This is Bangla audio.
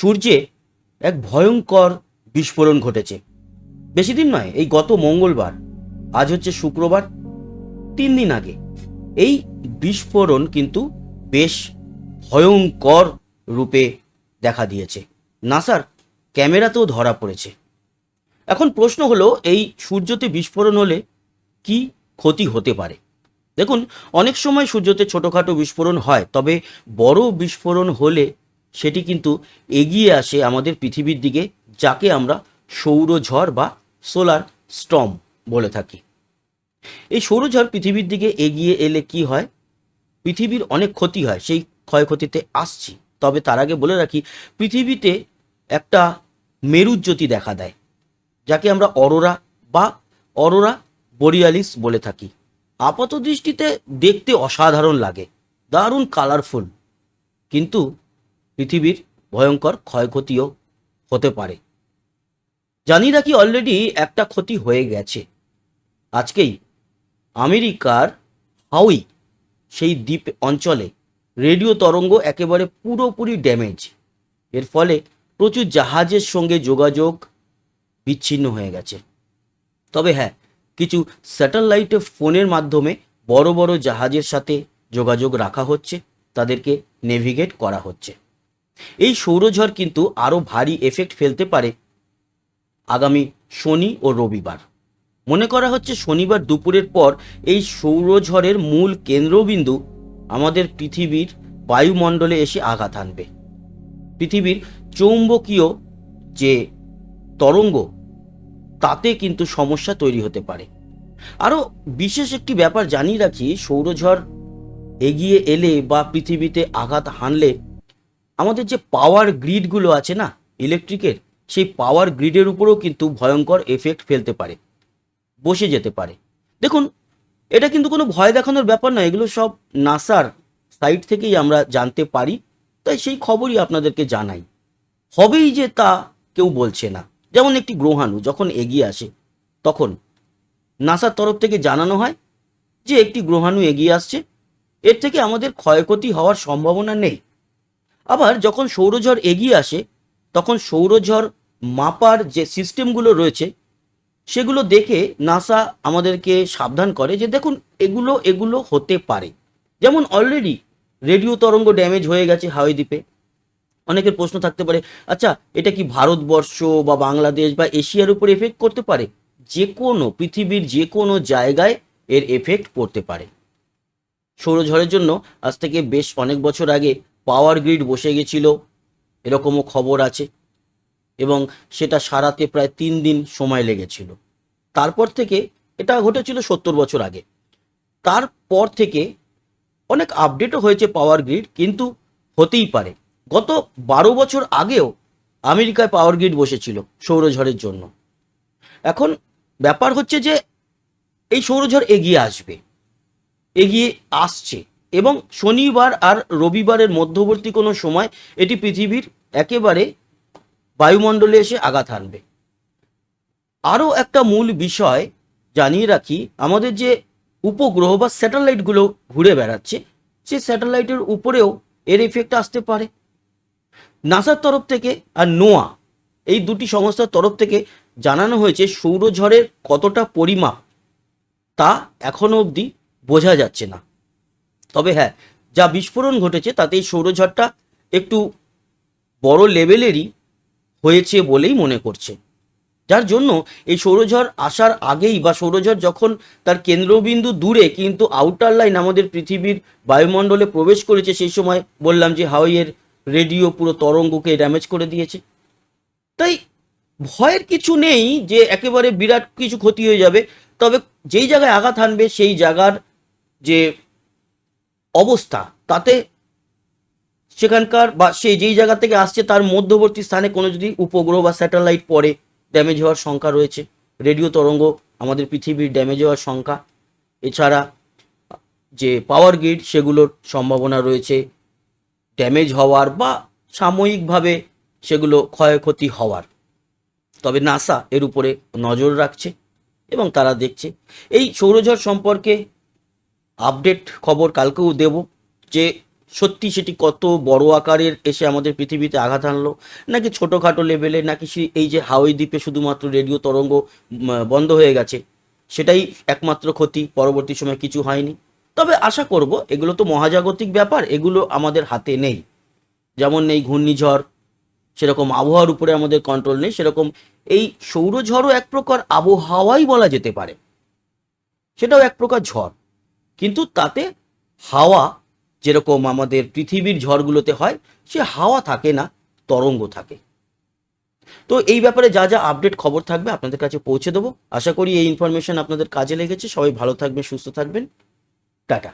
সূর্যে এক ভয়ঙ্কর বিস্ফোরণ ঘটেছে। বেশি দিন নয়, এই গত মঙ্গলবার। আজ হচ্ছে শুক্রবার, তিন দিন আগে। এই বিস্ফোরণ কিন্তু বেশ ভয়ঙ্কর রূপে দেখা দিয়েছে। নাসার ক্যামেরাতেও ধরা পড়েছে। এখন প্রশ্ন হলো, এই সূর্যতে বিস্ফোরণ হলে কি ক্ষতি হতে পারে? দেখুন, অনেক সময় সূর্যতে ছোটোখাটো বিস্ফোরণ হয়, তবে বড় বিস্ফোরণ হলে সেটি কিন্তু এগিয়ে আসে আমাদের পৃথিবীর দিকে, যাকে আমরা সৌরঝড় বা সোলার স্টম বলে থাকি। এই সৌরঝড় পৃথিবীর দিকে এগিয়ে এলে কি হয়? পৃথিবীর অনেক ক্ষতি হয়, সেই ক্ষয়ক্ষতিতে আসছি। তবে তার আগে বলে রাখি, পৃথিবীতে একটা মেরুজ্যোতি দেখা দেয়, যাকে আমরা অরোরা বা অরোরা বরিয়ালিস বলে থাকি। আপাত দৃষ্টিতে দেখতে অসাধারণ লাগে, দারুণ কালারফুল কিন্তু পৃথিবীর ভয়ঙ্কর ক্ষয়ক্ষতিও হতে পারে। জানি রাখি অলরেডি একটা ক্ষতি হয়ে গেছে। আজকেই আমেরিকার হাউই সেই দ্বীপ অঞ্চলে রেডিও তরঙ্গ একেবারে পুরোপুরি ড্যামেজ। এর ফলে প্রচুর জাহাজের সঙ্গে যোগাযোগ বিচ্ছিন্ন হয়ে গেছে। তবে হ্যাঁ কিছু স্যাটেলাইট ফোনের মাধ্যমে বড় বড় জাহাজের সাথে যোগাযোগ রাখা হচ্ছে, তাদেরকে নেভিগেট করা হচ্ছে। এই সৌরঝড় কিন্তু আরও ভারী এফেক্ট ফেলতে পারে আগামী শনি ও রবিবার। মনে করা হচ্ছে শনিবার দুপুরের পর এই সৌরঝড়ের মূল কেন্দ্রবিন্দু আমাদের পৃথিবীর বায়ুমণ্ডলে এসে আঘাত আনবে। পৃথিবীর চৌম্বকীয় যে তরঙ্গ, তাতে কিন্তু সমস্যা তৈরি হতে পারে। আরও বিশেষ একটি ব্যাপার জানিয়ে রাখি, সৌরঝড় এগিয়ে এলে বা পৃথিবীতে আঘাত হানলে আমাদের যে পাওয়ার গ্রিডগুলো আছে না ইলেকট্রিকের সেই পাওয়ার গ্রিডের উপরেও কিন্তু ভয়ঙ্কর এফেক্ট ফেলতে পারে, বসে যেতে পারে। দেখুন, এটা কিন্তু কোনো ভয় দেখানোর ব্যাপার নয় এগুলো সব নাসার সাইট থেকেই আমরা জানতে পারি, তাই সেই খবরই আপনাদেরকে জানাই। হবেই যে তা কেউ বলছে না, যেমন একটি গ্রহাণু যখন এগিয়ে আসে, তখন নাসার তরফ থেকে জানানো হয় যে একটি গ্রহাণু এগিয়ে আসছে, এর থেকে আমাদের ক্ষয়ক্ষতি হওয়ার সম্ভাবনা নেই। আবার যখন সৌরঝড় এগিয়ে আসে, তখন সৌরঝড় মাপার যে সিস্টেমগুলো রয়েছে, সেগুলো দেখে নাসা আমাদেরকে সাবধান করে যে দেখুন, এগুলো এগুলো হতে পারে। যেমন অলরেডি রেডিও তরঙ্গ ড্যামেজ হয়ে গেছে হাওয়াই দ্বীপে। অনেকের প্রশ্ন থাকতে পারে আচ্ছা এটা কি ভারতবর্ষ বা বাংলাদেশ বা এশিয়ার উপর এফেক্ট করতে পারে? যে কোনো, পৃথিবীর যে কোনো জায়গায় এর এফেক্ট পড়তে পারে। সৌরঝড়ের জন্য আজ থেকে বেশ অনেক বছর আগে পাওয়ার গ্রিড বসে গেছিল, এরকমও খবর আছে। এবং সেটা সারাতে প্রায় তিন দিন সময় লেগেছিল। তারপর থেকে এটা ঘটেছিল সত্তর বছর আগে। তারপর থেকে অনেক আপডেটও হয়েছে পাওয়ার গ্রিড কিন্তু হতেই পারে। গত বারো বছর আগেও আমেরিকায় পাওয়ার গ্রিড বসেছিল সৌরঝড়ের জন্য। এখন ব্যাপার হচ্ছে যে এই সৌরঝড় এগিয়ে আসবে, এগিয়ে আসছে। এবং শনিবার আর রবিবারের মধ্যবর্তী কোনো সময় এটি পৃথিবীর একেবারে বায়ুমণ্ডলে এসে আঘাত হানবে। আরও একটা মূল বিষয় জানিয়ে রাখি, আমাদের যে উপগ্রহ বা স্যাটেলাইটগুলো ঘুরে বেড়াচ্ছে, সে স্যাটেলাইটের উপরেও এর এফেক্ট আসতে পারে। নাসার তরফ থেকে আর নোয়া, এই দুটি সংস্থার তরফ থেকে জানানো হয়েছে সৌরঝড়ের কতটা পরিমাপ, তা এখনও অবধি বোঝা যাচ্ছে না। তবে হ্যাঁ যা বিস্ফোরণ ঘটেছে তাতে এই সৌরঝড়টা একটু বড় লেভেলেরই হয়েছে বলেই মনে করছে। যার জন্য এই সৌরঝড় আসার আগেই বা সৌরঝড় যখন তার কেন্দ্রবিন্দু দূরে কিন্তু আউটার লাইন আমাদের পৃথিবীর বায়ুমণ্ডলে প্রবেশ করেছে, সেই সময় বললাম যে হাওয়াইয়ের রেডিও পুরো তরঙ্গকে ড্যামেজ করে দিয়েছে। তাই ভয়ের কিছু নেই যে একেবারে বিরাট কিছু ক্ষতি হয়ে যাবে, তবে যেই জায়গায় আঘাত হানবে সেই জায়গার যে অবস্থা। তাতে সেখানকার বা সেই যেই জায়গা থেকে আসছে, তার মধ্যবর্তী স্থানে কোনো যদি উপগ্রহ বা স্যাটেলাইট পড়ে ড্যামেজ হওয়ার সংখ্যা রয়েছে। রেডিও তরঙ্গ আমাদের পৃথিবীর ড্যামেজ হওয়ার সংখ্যা। এছাড়া যে পাওয়ার গ্রিড সেগুলোর সম্ভাবনা রয়েছে। ড্যামেজ হওয়ার বা সাময়িকভাবে সেগুলো ক্ষয়ক্ষতি হওয়ার। তবে নাসা এর উপরে নজর রাখছে এবং তারা দেখছে। এই সৌরঝড় সম্পর্কে আপডেট খবর কালকেও দেব যে সত্যি সেটি কত বড় আকারের এসে আমাদের পৃথিবীতে আঘাত আনলো নাকি ছোটোখাটো লেভেলে নাকি এই যে হাওয়াই দ্বীপে শুধুমাত্র রেডিও তরঙ্গ বন্ধ হয়ে গেছে, সেটাই একমাত্র ক্ষতি, পরবর্তী সময় কিছু হয়নি। তবে আশা করব, এগুলো তো মহাজাগতিক ব্যাপার, এগুলো আমাদের হাতে নেই। যেমন নেই ঘূর্ণিঝড়, সেরকম আবহাওয়ার উপরে আমাদের কন্ট্রোল নেই, সেরকম এই সৌরঝড়ও এক প্রকার আবহাওয়াই বলা যেতে পারে। সেটাও এক প্রকার ঝড়। কিন্তু তাতে হাওয়া যেরকম আমাদের পৃথিবীর ঝড়গুলোতে হয়, সে হাওয়া থাকে না, তরঙ্গ থাকে। তো এই ব্যাপারে যা যা আপডেট খবর থাকবে আপনাদের কাছে পৌঁছে দেবো। আশা করি এই ইনফরমেশন আপনাদের কাজে লেগেছে। সবাই ভালো থাকবেন, সুস্থ থাকবেন। টাটা।